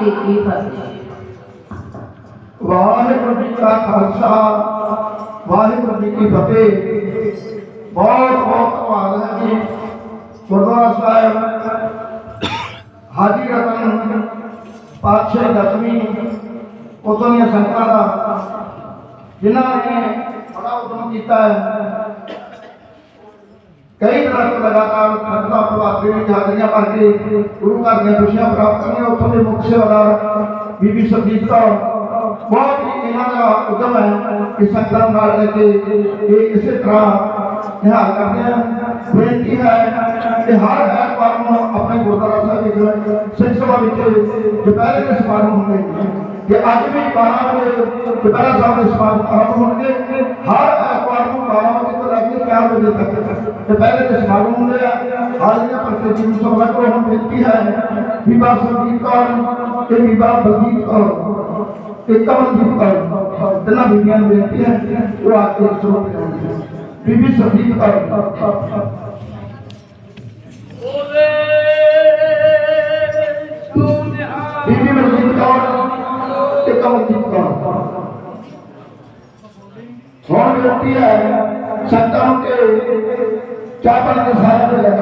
ਕੀ ਫਤਿਹ ਵਾਹਿਗੁਰੂ ਜੀ ਕਾ ਖਾਲਸਾ, ਵਾਹਿਗੁਰੂ ਜੀ ਕੀ ਫਤਿਹ। ਬਹੁਤ ਬਹੁਤ ਧੰਨਵਾਦ ਹੈ ਜੀ। ਗੁਰਦੁਆਰਾ ਸਾਹਿਬ ਹਾਜੀ ਰਤਨ ਪਾਤਸ਼ਾਹ ਦਸਵੀਂ ਉਦੋਂ ਦੀਆਂ ਸੰਗਤਾਂ ਦਾ, ਜਿਨ੍ਹਾਂ ਨੇ ਬੜਾ ਉਦਮ ਕੀਤਾ ਹੈ। कई तरह को लगातार खतरा प्रभाव देवी झांकियाँ भर के गुरु घर ने खुशियाँ प्राप्त की उतों के मुख सेवादार बीबी संदीप कौर बहुत ही इन्हों का उद्यम है कि संगत नाल लेके ये इसी तरह निहाल करते हैं। बेनती है कि हर ऐतवार को अपने गुरुद्वारा साहब सिख सभा विच दोपहर के समारोह होंगे, कि अज भी बारह बजे दोपहरा साहब के समारोह होंगे। हर ऐतवार को बारह बजे तो लैके चार बजे तक। ਲੈ ਕੇ 4 ਵਜੇ ਤੱਕ ਦੁਪਹਿਰੇ ਦੇ ਸਮਾਗਮ ਹੁੰਦੇ ਆ। ਹਾਜ਼ਰੀਆਂ ਪ੍ਰਤੀ ਜੀ ਨੂੰ ਸਭਾ ਕੋਲ ਹੁਣ ਬੇਨਤੀ ਹੈ। ਬੀਬਾ ਸੰਦੀਪ ਕੌਰ ਤੇ ਬੀਬਾ ਬਲਜੀਤ ਕੌਰ ਤੇ ਕਮਲਦੀਪ ਕੌਰ। ਤਿੰਨਾਂ ਬੀਬੀਆਂ ਨੂੰ ਬੇਨਤੀ ਹੈ ਉਹ ਆ ਕੇ ਸਰੋਤ ਕਰਨਗੀਆਂ ਬੀਬੀ ਸੰਦੀਪ ਕੌਰ। ਬੀਬੀ ਬਲਜੀਤ ਕੌਰ ਤੇ ਕਮਲਦੀਪ ਕੌਰ। ਹੁਣ ਬੇਨਤੀ ਹੈ ਸੰਤਾਂ ਨੂੰ ਕਿ चापल के साथ में